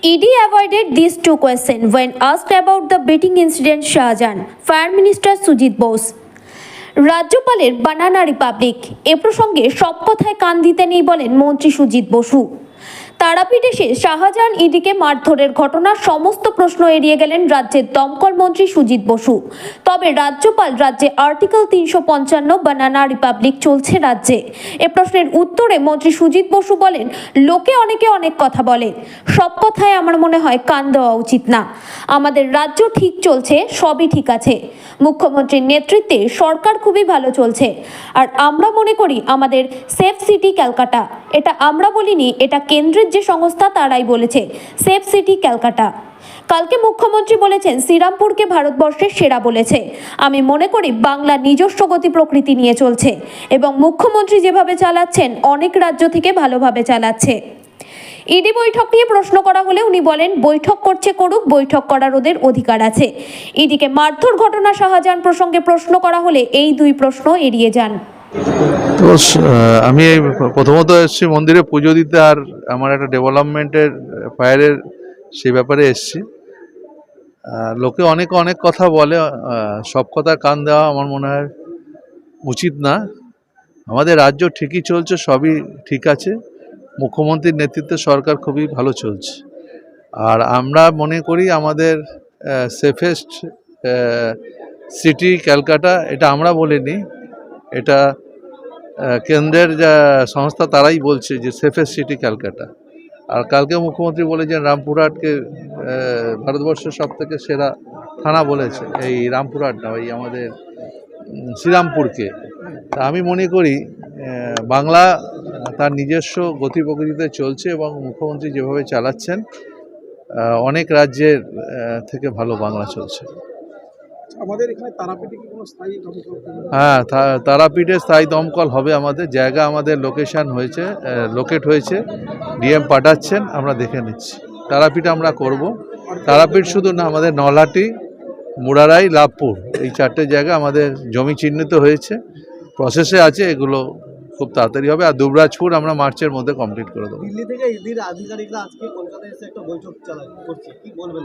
ED avoided these two questions when asked about the beating incident Shahjahan. Fire Minister Sujit Bose. রাজ্যপালের banana republic এ প্রসঙ্গে সব কথায় কান দিতে নেই বলেন মন্ত্রী সুজিত বসু তারাপীঠ শাহজাহান ইডিকে মারধরের ঘটনার সমস্ত প্রশ্ন এড়িয়ে গেলেন রাজ্যের দমকল মন্ত্রী সুজিত বসু। তবে রাজ্যপাল রাজ্যে আর্টিকেল তিনশো পঞ্চান্ন বানানা রিপাবলিক চলছে রাজ্যে। এ প্রশ্নের উত্তরে মন্ত্রী সুজিত বসু বলেন, লোকে অনেকে অনেক কথা বলে। সব কথায় আমার মনে হয় কান দেওয়া উচিত না। আমাদের রাজ্য ঠিক চলছে, সবই ঠিক আছে। মুখ্যমন্ত্রীর নেতৃত্বে সরকার খুবই ভালো চলছে। আর আমরা মনে করি আমাদের সেফ সিটি ক্যালকাটা। এটা আমরা বলিনি, এটা কেন্দ্রের যে সংস্থা তারাই বলেছে, সেফ সিটি ক্যালকাটা। কালকে মুখ্যমন্ত্রী বলেছেন, শ্রীরামপুরকে ভারতবর্ষের সেরা বলেছে। আমি মনে করি বাংলা নিজস্ব গতি প্রকৃতি নিয়ে চলছে এবং মুখ্যমন্ত্রী যেভাবে চালাচ্ছেন, অনেক রাজ্য থেকে ভালোভাবে চালাচ্ছে। ইডি বৈঠক নিয়ে প্রশ্ন করা হলে উনি বলেন, বৈঠক করছে করুক, বৈঠক করার ওদের অধিকার আছে। ইডিকে মারধর ঘটনা শাহজাহান প্রসঙ্গে প্রশ্ন করা হলে এই দুই প্রশ্ন এড়িয়ে যান। তো আমি প্রথমত এসেছি মন্দিরে পুজো দিতে আর আমার একটা ডেভেলপমেন্টের ফায়ারের সেই ব্যাপারে এসেছি। লোকে অনেক অনেক কথা বলে সব কথা কান দেওয়া আমার মনে হয় উচিত না। আমাদের রাজ্য ঠিকই চলছে, সবই ঠিক আছে। মুখ্যমন্ত্রীর নেতৃত্বে সরকার খুবই ভালো চলছে। আর আমরা মনে করি আমাদের সেফেস্ট সিটি ক্যালকাটা, এটা আমরা বলিনি এটা কেন্দ্রের যা সংস্থা তারাই বলছে যে সেফেস্ট সিটি ক্যালকাটা। আর কালকে মুখ্যমন্ত্রী বলেছেন রামপুরহাটকে ভারতবর্ষের সব থেকে সেরা থানা বলেছে, এই রামপুরহাট না, ওই আমাদের শ্রীরামপুরকে। তা আমি মনে করি বাংলা তার নিজস্ব গতি প্রকৃতিতে চলছে এবং মুখ্যমন্ত্রী যেভাবে চালাচ্ছেন অনেক রাজ্যের থেকে ভালো বাংলা চলছে। আমাদের এখানে তারাপীঠে কি কোনো স্থায়ী দমকল হ্যাঁ তারাপীঠে স্থায়ী দমকল হবে আমাদের। জায়গা আমাদের লোকেশন হয়েছে লোকেট হয়েছে ডিএম পাঠাচ্ছেন আমরা দেখে নিচ্ছি। তারাপীঠ আমরা করব। তারাপীঠ শুধু না আমাদের নলহাটি মুরারাই লাভপুর এই চারটে জায়গা আমাদের জমি চিহ্নিত হয়েছে। প্রসেসে আছে এগুলো খুব তাড়াতাড়ি হবে। আর দুবরাজপুর আমরা মার্চের মধ্যে কমপ্লিট করে দেবো। দিল্লি থেকে ইডির আধিকারিকরা আজকে কলকাতায় এসে একটা বৈঠক চালায় করছে। কি বলবেন?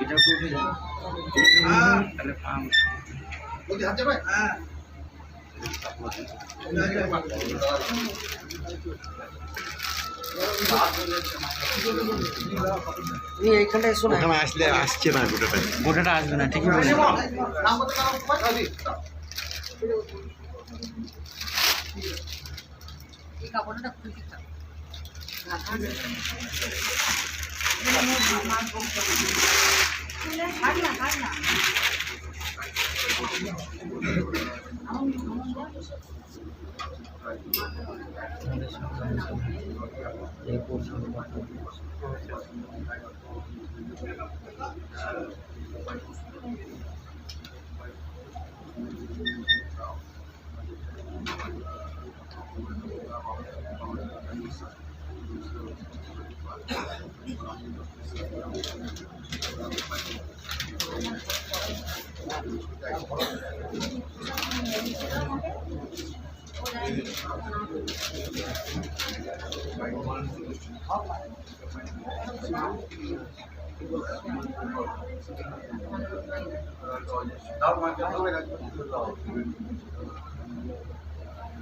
এটা কোথায় যাবে হ্যাঁ আসলে আসছে না গোটাটা গোটাটা আসবে না ঠিকই বলছি। নাম এই কাপড়টা খুলে দিতে Thank you. 嗯。好的嗯好的嗯好的嗯好的嗯好的嗯好的嗯好的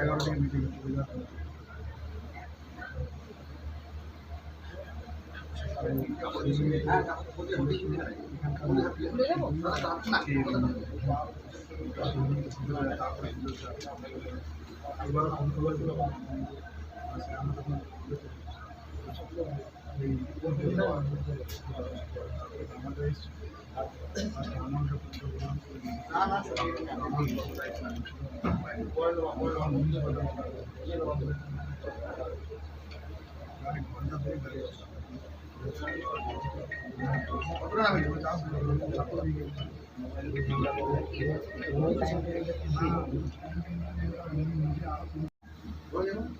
জোড়া করব কোন কারি জোড়া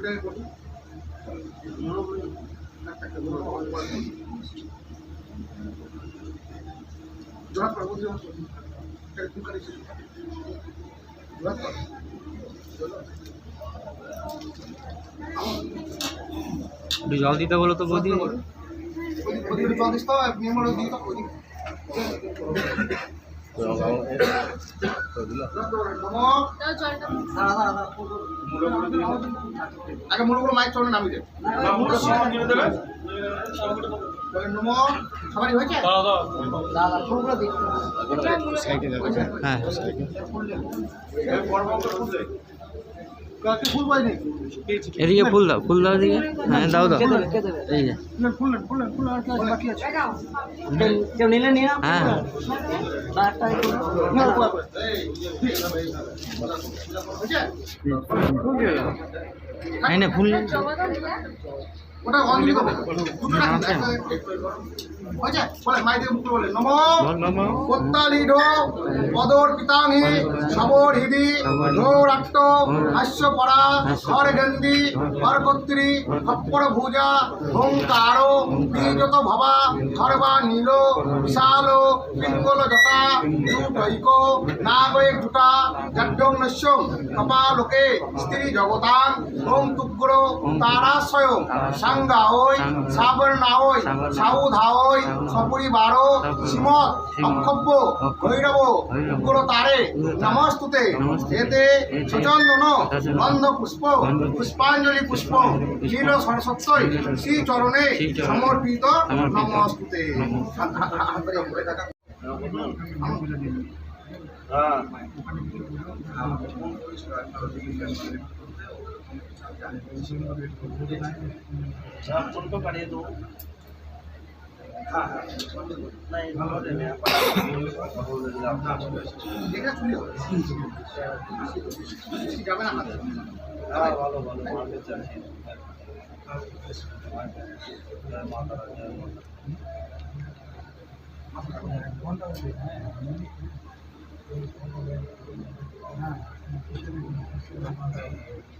দিয়ে তো ওদিক আগে মুড়োগুলো মাইক চলে নামিয়ে দে বলে নমো সবারই হয়েছে দাদা ফুলগুলো দিই হ্যাঁ কাকে ফুল পাইনি এদিকে ফুল দাও ফুল দাও এদিকে। হ্যাঁ দাও দাও। এই যে। ফুল ফুল ফুল আর কি বাকি আছে। হ্যাঁ। না ফুল ওটা অঞ্জলি করবে দুটো রাখুন হয়েছে বলে মাই দিয়ে মুখ বলে নমো। কোত্তালিডো পদর পিতামি সবর হিদি নৌরাট্ট হাস্য পরা হর গন্দি হর কত্রী খপ্পর ভুজা ওঙ্কার বীজত ভবা হরবা নীল বিশাল পিঙ্গল জটা জুটৈক নাগয়ে জুটা জাড্যং কপালোকে স্ত্রী জগতাং ওম তুগ্র তারাশয় সাঙ্গা ওই সাবর না ওই সাউ ধাওই সপরিবার শ্রীমৎ অক্ষব্য ভৈরব উগ্র তারে নমস্তুতে এতে সুচন্দন গন্ধ পুষ্প পুষ্পাঞ্জলি পুষ্প নীল সরস্বতী শ্রী চরণে সমর্পিত নমস্তুতে এটা যাবে না হাতে বারোটায় ইন্ডিকেট করছি বন্ধ হয়ে তারপরে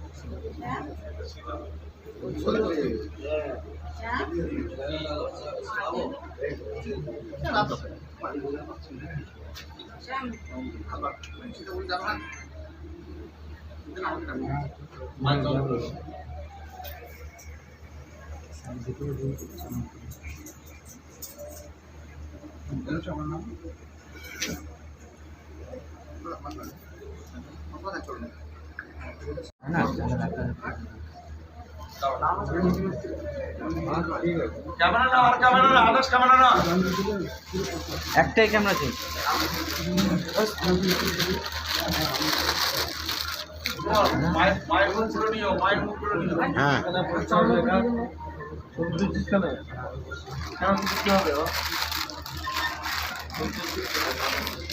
আমার নাম একটাই ক্যামেরা ছিল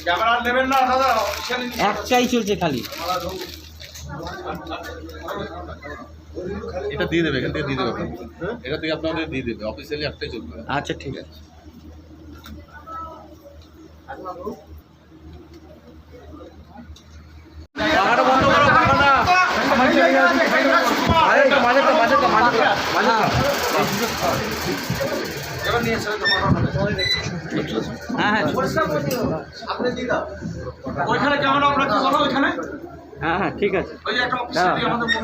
ক্যামেরা নেবেন না দাদা। একটাই চলছে খালি। এটা দিয়ে দেবে এখান থেকে দিয়ে দেবে এটা থেকে আপনাদের দিয়ে দেবে অফিসিয়ালি একটাই চলবে। আচ্ছা ঠিক আছে। হ্যাঁ হ্যাঁ। ওইখানে ক্যামেরা আপনার কি বলো ওইখানে? হ্যাঁ হ্যাঁ ঠিক আছে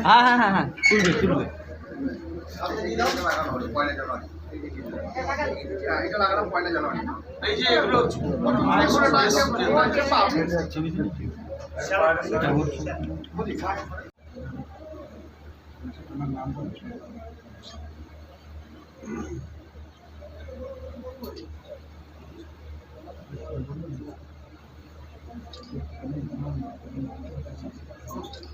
হ্যাঁ হ্যাঁ হ্যাঁ হ্যাঁ তুলবে তুলবে Thank you. Gracias.